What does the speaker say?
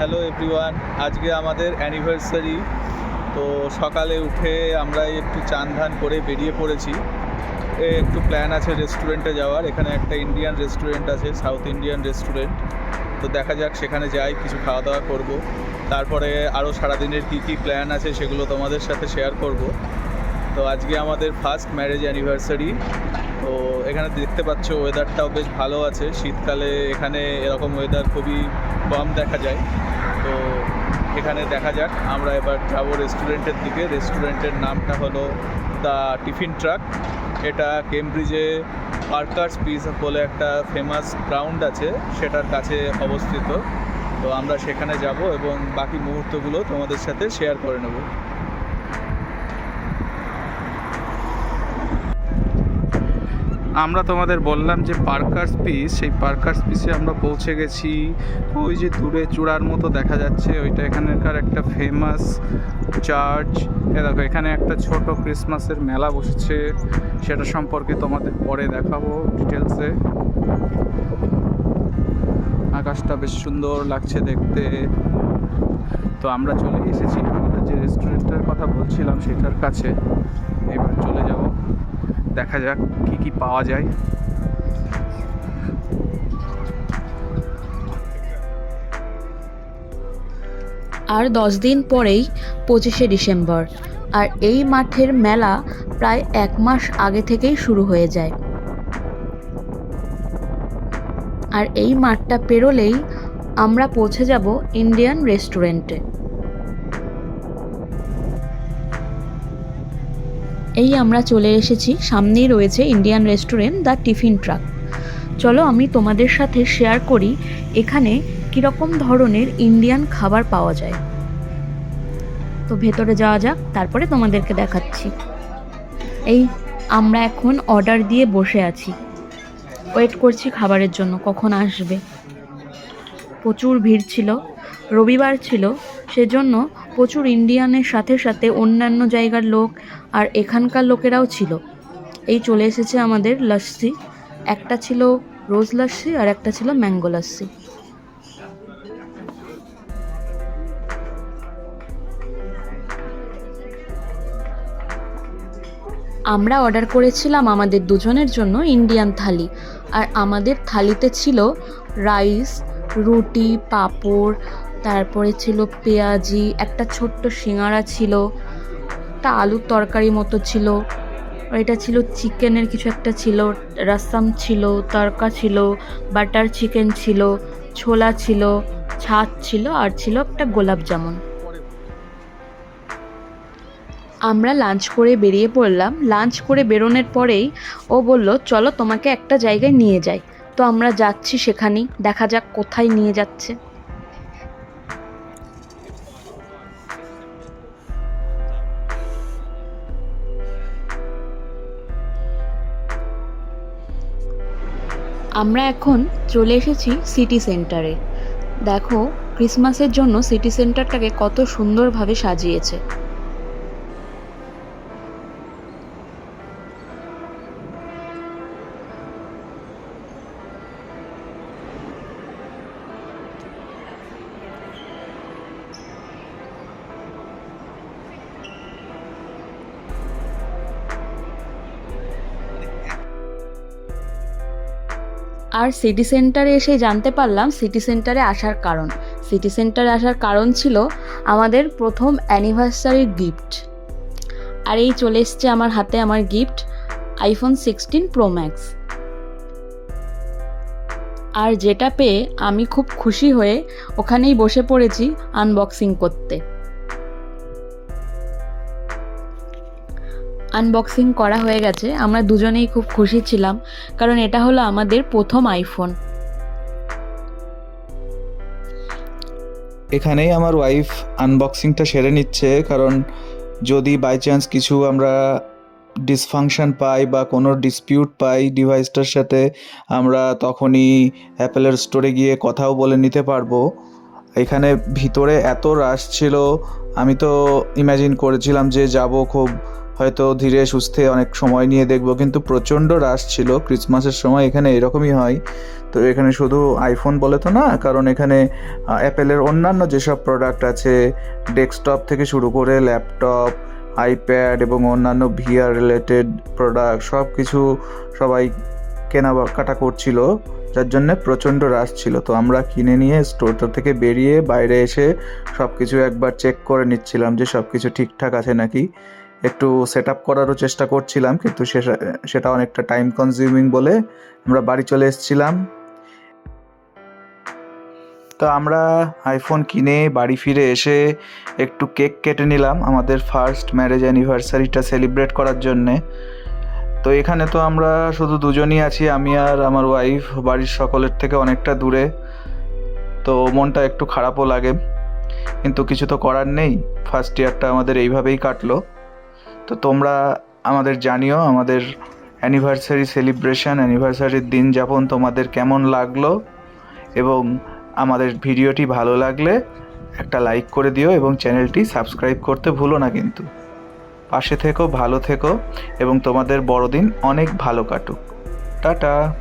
Hello everyone, আজকে আমাদের anniversary. তো সকালে উঠে আমরা একটু চান ধান করে বেরিয়ে পড়েছি। একটু প্ল্যান আছে রেস্টুরেন্টে যাওয়ার। এখানে একটা ইন্ডিয়ান রেস্টুরেন্ট আছে সাউথ ইন্ডিয়ান রেস্টুরেন্ট তো দেখা যাক, সেখানে যাই, কিছু খাওয়া দাওয়া করব। তারপরে আরও সারাদিনের কী কী প্ল্যান আছে সেগুলো তোমাদের সাথে শেয়ার করব। তো আজকে আমাদের ফার্স্ট ম্যারেজ অ্যানিভার্সারি তো এখানে দেখতে পাচ্ছ ওয়েদারটাও বেশ ভালো আছে। শীতকালে এখানে এরকম ওয়েদার খুবই কম দেখা যায়। তো এখানে দেখা যাক, আমরা এবার যাব রেস্টুরেন্টের দিকে। রেস্টুরেন্টের নামটা হলো দ্য টিফিন ট্রাক এটা কেমব্রিজে পার্কার্স পিস বলে একটা ফেমাস গ্রাউন্ড আছে, সেটার কাছে অবস্থিত। তো আমরা সেখানে যাব এবং বাকি মুহূর্তগুলো তোমাদের সাথে শেয়ার করে নেব। আমরা তোমাদের বললাম যে পার্কার্স পিস সেই পার্কার্স পিসে আমরা পৌঁছে গেছি। ওই যে দূরে চূড়ার মতো দেখা যাচ্ছে, ওইটা এখানকার একটা ফেমাস চার্চ এ দেখো, এখানে একটা ছোট ক্রিসমাসের মেলা বসেছে, সেটা সম্পর্কে তোমাদের পরে দেখাবো ডিটেলসে আকাশটা বেশ সুন্দর লাগছে দেখতে। তো আমরা চলে এসেছি। আমাদের যে রেস্টুরেন্টের কথা বলছিলাম, সেটার কাছে। এবার চলে যাব। দেখা যাক কি কি পাওয়া যায়। আর দশ দিন পরেই পঁচিশে ডিসেম্বর। আর এই মাঠের মেলা প্রায় এক মাস আগে থেকেই শুরু হয়ে যায়। আর এই মাঠটা পেরোলেই আমরা পৌঁছে যাব ইন্ডিয়ান রেস্টুরেন্টে। এই আমরা চলে এসেছি। সামনেই রয়েছে Indian restaurant the tiffin truck চলো আমি তোমাদের সাথে শেয়ার করি এখানে কীরকম ধরনের ইন্ডিয়ান খাবার পাওয়া যায়। তো ভেতরে যাওয়া যাক, তারপরে তোমাদেরকে দেখাচ্ছি। এই আমরা এখন অর্ডার দিয়ে বসে আছি। ওয়েট করছি খাবারের জন্য, কখন আসবে। প্রচুর ভিড় ছিল, রবিবার ছিল, সেজন্য প্রচুর ইন্ডিয়ানের সাথে সাথে অন্যান্য জায়গার লোক আর এখানকার লোকেরাও ছিল। এই চলে এসেছে আমাদের লস্যি একটা ছিল রোজ লস্যি আর একটা ছিল ম্যাঙ্গো লস্যি আমরা অর্ডার করেছিলাম আমাদের দুজনের জন্য ইন্ডিয়ান থালি। আর আমাদের থালিতে ছিল রাইস রুটি, পাঁপড় তারপরে ছিল পেঁয়াজি, একটা ছোট্ট সিঙ্গারা ছিল, একটা আলুর তরকারি মতো ছিল এটা ছিল চিকেনের কিছু একটা ছিল, রাসাম ছিল, তরকা ছিল, বাটার চিকেন ছিল, ছোলা ছিল, ছাদ ছিল, আর ছিল একটা গোলাপ জামুন। আমরা লাঞ্চ করে বেরিয়ে পড়লাম। লাঞ্চ করে বেরোনোর পরেই ও বলল, চলো তোমাকে একটা জায়গায় নিয়ে যাই। তো আমরা যাচ্ছি সেখানেই। দেখা যাক কোথায় নিয়ে যাচ্ছে। আমরা এখন চলে এসেছি সিটি সেন্টারে দেখো ক্রিসমাসের জন্য সিটি সেন্টারটাকে কত সুন্দরভাবে সাজিয়েছে। আর সিটি সেন্টারে এসে জানতে পারলাম সিটি সেন্টারে আসার কারণ। সিটি সেন্টারে আসার কারণ ছিল আমাদের প্রথম অ্যানিভার্সারির গিফট আর এই চলে এসছে আমার হাতে আমার gift iPhone sixteen pro max আর যেটা পেয়ে আমি খুব খুশি হয়ে ওখানেই বসে পড়েছি আনবক্সিং করতে। আনবক্সিং করা হয়ে গেছে। আমরা দুজনেই খুব খুশি ছিলাম, কারণ এটা হলো আমাদের প্রথম আইফোন এখানেই আমার ওয়াইফ আনবক্সিংটা সেরে নিচ্ছে, কারণ যদি বাই চান্স কিছু আমরা ডিসফাংশন পাই বা কোনো ডিসপিউট পাই ডিভাইসটার সাথে, আমরা তখনই অ্যাপেলের স্টোরে গিয়ে কথাও বলে নিতে পারব। এখানে ভিতরে এত রাশ ছিল, আমি তো ইমাজিন করেছিলাম যে যাব খুব হয়তো ধীরে সুস্থে অনেক সময় নিয়ে দেখব, কিন্তু প্রচণ্ড রাশ ছিল। ক্রিসমাসের সময় এখানে এরকমই হয়। তো এখানে শুধু আইফোন বলে তো না, কারণ এখানে অ্যাপেলের অন্যান্য যেসব প্রোডাক্ট আছে ডেস্কটপ থেকে শুরু করে ল্যাপটপ আইপ্যাড এবং অন্যান্য ভিআর রিলেটেড প্রোডাক্ট সব কিছু সবাই কেনা কাটা করছিল। যার জন্য প্রচণ্ড রাশ ছিল। তো আমরা কিনে নিয়ে স্টোরটা থেকে বেরিয়ে বাইরে এসে সব কিছু একবার চেক করে নিচ্ছিলাম যে সব কিছু ঠিকঠাক আছে নাকি। একটু সেট আপ করারও চেষ্টা করছিলাম, কিন্তু সেটা অনেকটা টাইম কনজিউমিং বলে আমরা বাড়ি চলে এসেছিলাম। তো আমরা আইফোন কিনে বাড়ি ফিরে এসে একটু কেক কেটে নিলাম আমাদের ফার্স্ট ম্যারেজ অ্যানিভার্সারিটা সেলিব্রেট করার জন্যে। তো এখানে তো আমরা শুধু দুজনই আছি, আমি আর আমার ওয়াইফ বাড়ির সকলের থেকে অনেকটা দূরে। তো মনটা একটু খারাপও লাগে, কিন্তু কিছু তো করার নেই। ফার্স্ট ইয়ারটা আমাদের এইভাবেই কাটলো। তো তোমরা আমাদের জানিও আমাদের অ্যানিভার্সারি সেলিব্রেশন অ্যানিভার্সারির দিন যাপন তোমাদের কেমন লাগল এবং আমাদের ভিডিওটি ভালো লাগলে একটা লাইক করে দিও এবং চ্যানেলটি সাবস্ক্রাইব করতে ভুলো না কিন্তু। পাশে থেকো, ভালো থেকো এবং তোমাদের বড়দিন অনেক ভালো কাটুক। টাটা!